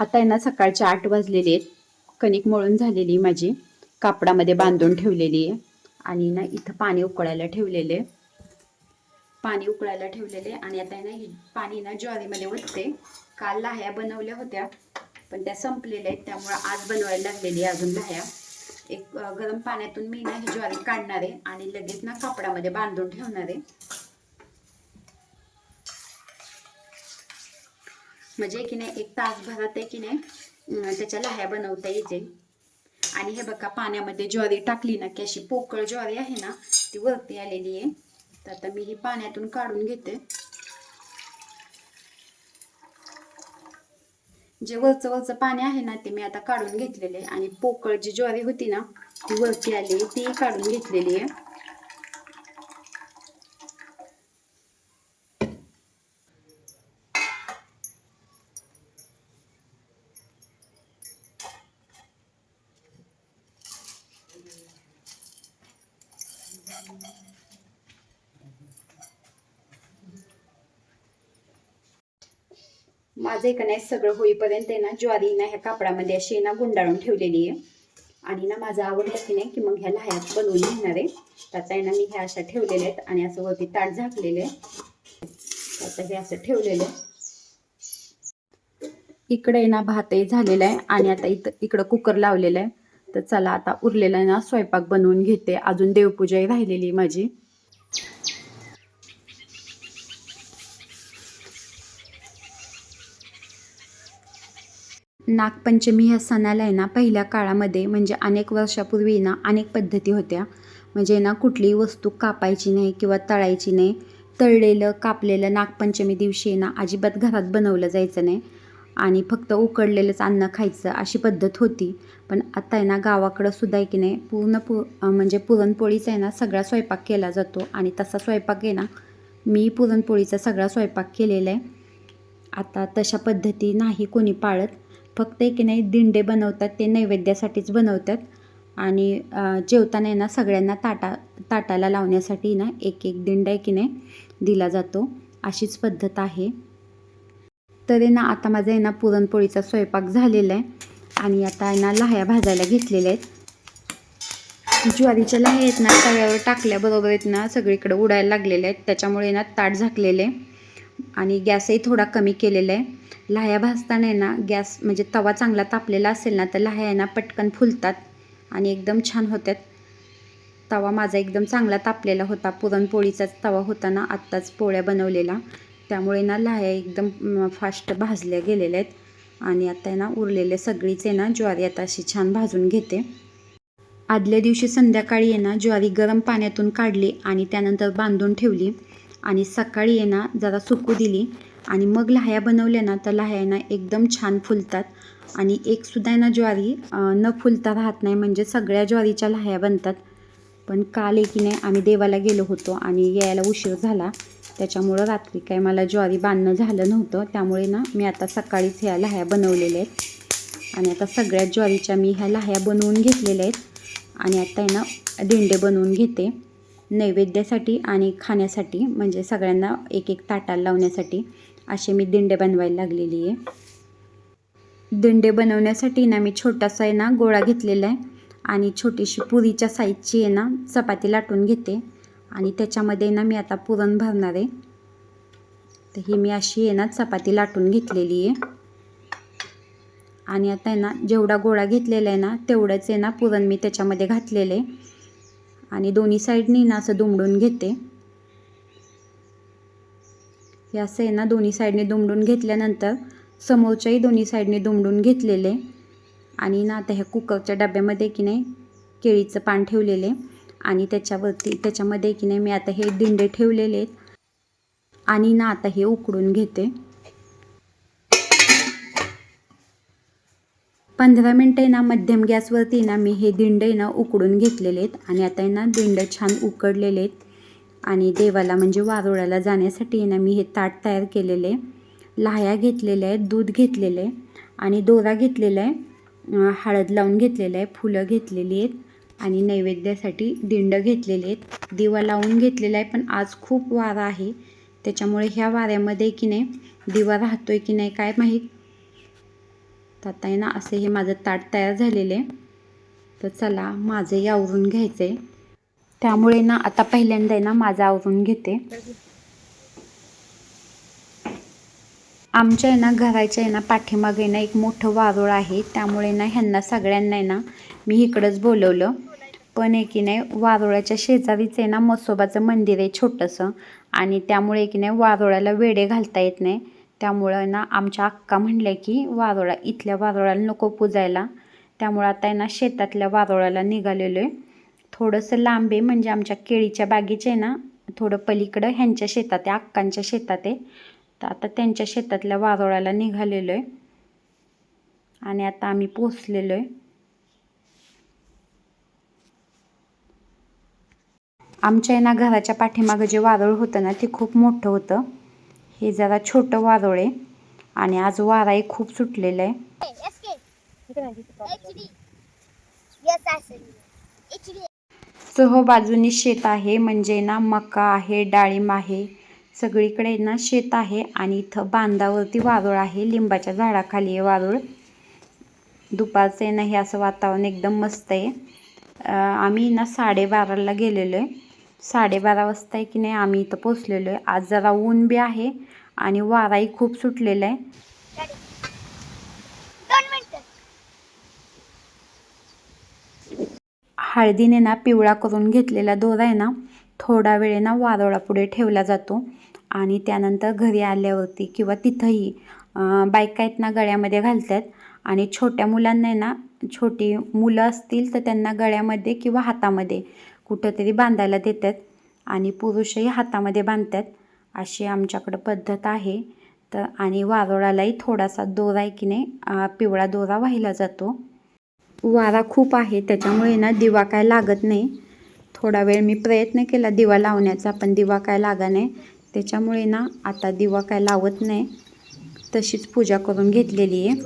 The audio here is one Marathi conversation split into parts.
आता आहे ना सकाळचे आठ वाजलेले आहेत. कणिक मळून झालेली माझी. कापडामध्ये बांधून ठेवलेली आहे. आणि ना इथं पाणी उकळायला ठेवलेले पाणी उकळायला ठेवलेले आणि आता आहे ना ही पाणी ना ज्वारीमध्ये ओतते. काल लाह्या बनवल्या होत्या. पण त्या संपलेल्या आहेत. त्यामुळं आज बनवायला लागलेली आहे अजून लाह्या. एक गरम पाण्यातून मी ना ही ज्वारी काढणार आहे. आणि लगेच ना कापडामध्ये बांधून ठेवणार आहे. म्हणजे की नाही एक तासभरात आहे की नाही त्याच्या लाह्या बनवता येते. आणि हे बघा पाण्यामध्ये ज्वारी टाकली ना की अशी पोकळ ज्वारी आहे ना ती वरती आलेली आहे. तर आता मी ही पाण्यातून काढून घेते. जे वरचं वरचं पाणी आहे ना ते मी आता काढून घेतलेले आहे. आणि पोकळ जी ज्वारी होती ना ती वरती आली ती काढून घेतलेली आहे. माझं एक नाही सगळं होईपर्यंत आहे ना ज्वारी ना ह्या कापडामध्ये अशी ना गुंडाळून ठेवलेली आहे. आणि ना माझं आवडलं की नाही की मग ह्या लाह्यात बनवून घेणार आहे. त्याचा आता आहे ना मी ह्या अशा ठेवलेल्या आहेत आणि असं वरती ताट झाकलेले आहे. आता हे असं ठेवलेलं आहे. इकडे आहे ना भातही झालेला आहे आणि आता इथं इकडं कुकर लावलेलं आहे. तर चला आता उरलेला आहे ना स्वयंपाक बनवून घेते. अजून देवपूजाही राहिलेली माझी. नागपंचमी ह्या सणाला आहे ना पहिल्या काळामध्ये म्हणजे अनेक वर्षापूर्वी ना अनेक पद्धती होत्या. म्हणजे ना कुठलीही वस्तू कापायची नाही किंवा तळायची नाही तळलेलं कापलेलं नागपंचमी दिवशी ना अजिबात घरात बनवलं जायचं नाही. आणि फक्त उकडलेलंच अन्न खायचं अशी पद्धत होती. पण आता आहे ना गावाकडं सुद्धा आहे की नाही पूर्ण पु म्हणजे पुरणपोळीचा आहे ना सगळा स्वयंपाक केला जातो. आणि तसा स्वयंपाक आहे ना मी पुरणपोळीचा सगळा स्वयंपाक केलेला आहे. आता तशा पद्धती नाही कोणी पाळत. फक्त एक नाही दिंडे बनवतात ते नैवेद्यासाठीच बनवतात. आणि जेवताना ना सगळ्यांना ताटा ताटाला लावण्यासाठी ना एक एक दिंडा की नाही दिला जातो. अशीच पद्धत आहे. तर ना आता माझा आहे ना पुरणपोळीचा स्वयंपाक झालेला आहे. आणि आता आहे ना लाह्या भाजायला घेतलेल्या आहेत. ज्वारीच्या लाह्या आहेत ना तव्यावर टाकल्याबरोबर आहेत ना सगळीकडे उडायला लागलेल्या आहेत. त्याच्यामुळे ना ताट झाकलेले आहे. आणि गॅसही थोडा कमी केलेला आहे. लाह्या भाजताना आहे ना गॅस म्हणजे तवा चांगला तापलेला असेल ना तर लाह्या आहे ना पटकन फुलतात आणि एकदम छान होतात. तवा माझा एकदम चांगला तापलेला होता. पुरणपोळीचाच तवा होता ना आत्ताच पोळ्या बनवलेला. त्यामुळे ना लाह्या एकदम फास्ट भाजल्या गेलेल्या आहेत. आणि आता आहे ना उरलेले सगळीच आहे ना ज्वारी आता अशी छान भाजून घेते. आदल्या दिवशी संध्याकाळी आहे ना ज्वारी गरम पाण्यातून काढली आणि त्यानंतर बांधून ठेवली. आणि सकाळी आहे ना जरा सुकू दिली. आणि मग लाह्या बनवल्या ना तर लाह्या ना एकदम छान फुलतात. आणि एकसुद्धा आहे ना ज्वारी न फुलता राहत नाही म्हणजे सगळ्या ज्वारीच्या लाह्या बनतात. पण काल एकीने आम्ही देवाला गेलो होतो आणि यायला उशीर झाला. त्याच्यामुळं रात्री काय मला ज्वारी बांधणं झालं नव्हतं. त्यामुळे ना मी आता सकाळीच ह्या लाह्या बनवलेल्या आहेत. आणि आता सगळ्या ज्वारीच्या मी ह्या लाह्या बनवून घेतलेल्या आहेत. आणि आता आहे ना दिंडे बनवून घेते. नैवेद्यासाठी आणि खाण्यासाठी म्हणजे सगळ्यांना एक एक ताटाला लावण्यासाठी असे मी दिंडे बनवायला लागलेली आहे. दिंडे बनवण्यासाठी ना मी छोटासा आहे ना गोळा घेतलेला आहे. आणि छोटीशी पुरीच्या साईजची आहे ना चपाती लाटून घेते. आणि त्याच्यामध्ये ना मी आता पुरण भरणार आहे. तर ही मी अशी आहे ना चपाती लाटून घेतलेली आहे. आणि आता आहे ना जेवढा गोळा घेतलेला आहे ना तेवढंच आहे ना पुरण मी त्याच्यामध्ये घातलेलं आहे. आणि दोन्ही साईडनी ना असं दुमडून घेते. हे असं आहे ना दोन्ही साईडने दुमडून घेतल्यानंतर समोरच्याही दोन्ही साईडने दुमडून घेतलेले आणि ना आता ह्या कुकरच्या डब्यामध्ये की नाही केळीचं पान ठेवलेले आणि त्याच्यावरती त्याच्यामध्ये की नाही मी आता हे दिंडे ठेवलेले आहेत आणि ना आता हे उकडून घेते. पंधरा मिनटं ना मध्यम गॅसवरती ना मी हे दिंडे ना उकडून घेतलेले आहेत. आणि आता आहे ना दिंड छान उकडलेले आहेत. आणि देवाला म्हणजे वारोळ्याला जाण्यासाठी ना मी हे ताट तयार केलेले लाह्या घेतलेल्या आहेत दूध घेतलेलं आहे. आणि दोरा घेतलेला आहे. हळद लावून घेतलेलं आहे फुलं घेतलेली आहेत. आणि नैवेद्यासाठी दिंड घेतलेले आहेत. दिवा लावून घेतलेला आहे पण आज खूप वारा आहे. त्याच्यामुळे ह्या वाऱ्यामध्ये की नाही दिवा राहतोय की नाही काय माहीत. तर आता आहे ना असे हे माझं ताट तयार झालेले. तर चला माझंही आवरून घ्यायचं. आहे त्यामुळे ना आता पहिल्यांदा आहे ना माझं आवरून घेते. आमच्या आहे ना घराच्या आहे ना पाठीमागे ना एक मोठं वारुळ आहे. त्यामुळे ना ह्यांना सगळ्यांना आहे ना मी इकडंच बोलवलं. पण आहे की नाही वारुळाच्या शेजारीच आहे ना मसोबाचं मंदिर आहे छोटंसं. आणि त्यामुळे की नाही वारुळाला वेडे घालता येत नाही. त्यामुळं ना आमच्या अक्का म्हणल्या की वारोळा इथल्या वारुळाला नको पूजायला. त्यामुळं आता आहे ना शेतातल्या वारोळाला निघालेलो आहे थोडंसं लांबे म्हणजे आमच्या केळीच्या बागेचे आहे ना थोडं पलीकडं ह्यांच्या शेतात आहे अक्कांच्या शेतात आहे. तर आता त्यांच्या शेतातल्या वारोळाला निघालेलो आहे आणि आता आम्ही पोचलेलो आहे आमच्या आहे ना घराच्या पाठीमागं जे वारोळ होतं ना ते खूप मोठं होतं. हे जरा छोटं वारोळ आहे. आणि आज वाराही खूप सुटलेलं आहे. सह बाजूनी शेत आहे म्हणजे ना मका आहे डाळिंब आहे. सगळीकडे ना शेत आहे आणि इथं बांधावरती वारुळ आहे. लिंबाच्या झाडाखाली आहे वारूळ दुपारचं आहे ना हे असं वातावरण एकदम मस्त आहे. आम्ही ना साडेबाराला गेलेलो आहे. साडेबारा वाजता आहे की नाही आम्ही इथं पोचलेलो आहे. आज जरा ऊन बी आहे आणि वाराही खूप सुटलेला आहे. हळदीने ना पिवळा करून घेतलेला दोरा आहे ना थोडा वेळ ना वारोळापुढे ठेवला जातो. आणि त्यानंतर घरी आल्यावरती किंवा तिथंही बायका आहेत ना गळ्यामध्ये घालतात. आणि छोट्या मुलांना ना छोटी मुलं असतील तर त्यांना गळ्यामध्ये किंवा हातामध्ये कुठंतरी बांधायला देतात आणि पुरुषही हातामध्ये बांधतात. अशी आमच्याकडं पद्धत आहे. तर आणि वारोळालाही थोडासा दोरा आहे की नाही पिवळा दोरा वाहिला जातो. वारा खूप आहे त्याच्यामुळे ना दिवा काय लागत नाही. थोडा वेळ मी प्रयत्न केला दिवा लावण्याचा पण दिवा काय लागा नाही. त्याच्यामुळे ना आता दिवा काय लावत नाही. तशीच पूजा करून घेतलेली आहे.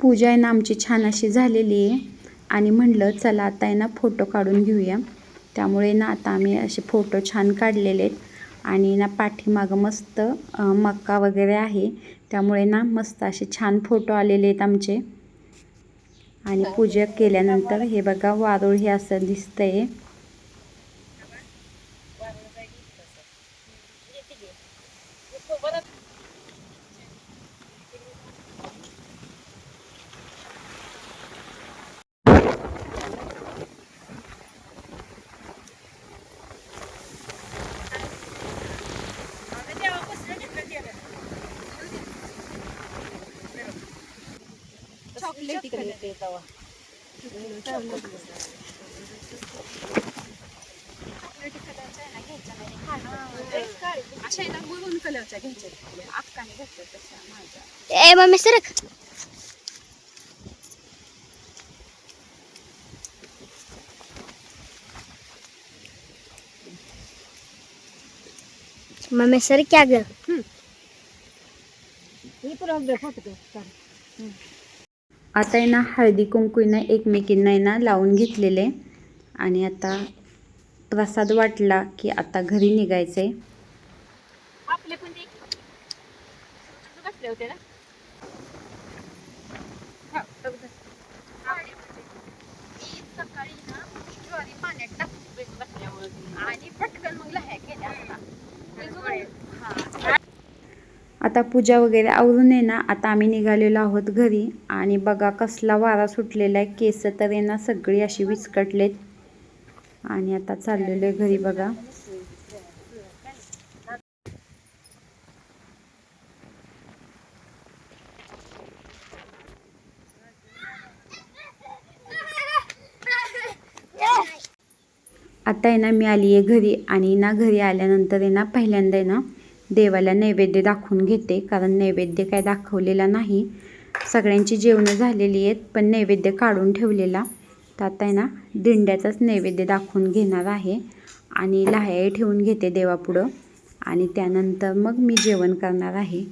पूजा आहे ना आमची छान अशी झालेली आहे. आणि म्हणलं चला आता आहे ना फोटो काढून घेऊया. त्यामुळे ना आता आम्ही असे फोटो छान काढलेले आहेत. आणि ना पाठीमागं मस्त मक्का वगैरे आहे. त्यामुळे ना मस्त असे छान फोटो आलेले आहेत आमचे. आणि पूजा केल्यानंतर हे बघा वारुळ हे असं दिसतंय. अशा ना मरून कलरच्या घ्यायच्या अक्काने घेतल्या तशा माझ्या. ए मम्मी सरक. मम्मी सर क्या ग. आता आहे ना हळदी कुंकू एकमेकींना आहे ना लावून घेतलेले. आणि आता प्रसाद वाटला की आता घरी निघायचं आहे आपले पण ते बसले होते ना हा, बघ बघ. मी सकाळी ना ज्वारी पाण्यात टाकून बसल्यावर आणि पटकन मग लह्या केल्या असता. ते जो- हा. आता पूजा वगैरे आवरून आहे ना आता आम्ही निघालेलो आहोत घरी. आणि बघा कसला वारा सुटलेला आहे. केस तर येणार ना सगळी अशी विस्कटलेत आणि आता चाललेलो आहे घरी बघा. आता आहे ना मी आली आहे घरी. आणि ना घरी आल्यानंतर आहे ना पहिल्यांदा आहे ना देवाला नैवेद्य दाखवून घेते. कारण नैवेद्य काय दाखवलेला नाही. सगळ्यांची जेवणं झालेली आहेत पण नैवेद्य काढून ठेवलेला. तर आता आहे ना दिंड्याचाच नैवेद्य दाखवून घेणार आहे. आणि लाह्याही ठेवून घेते देवापुढं. आणि त्यानंतर मग मी जेवण करणार आहे.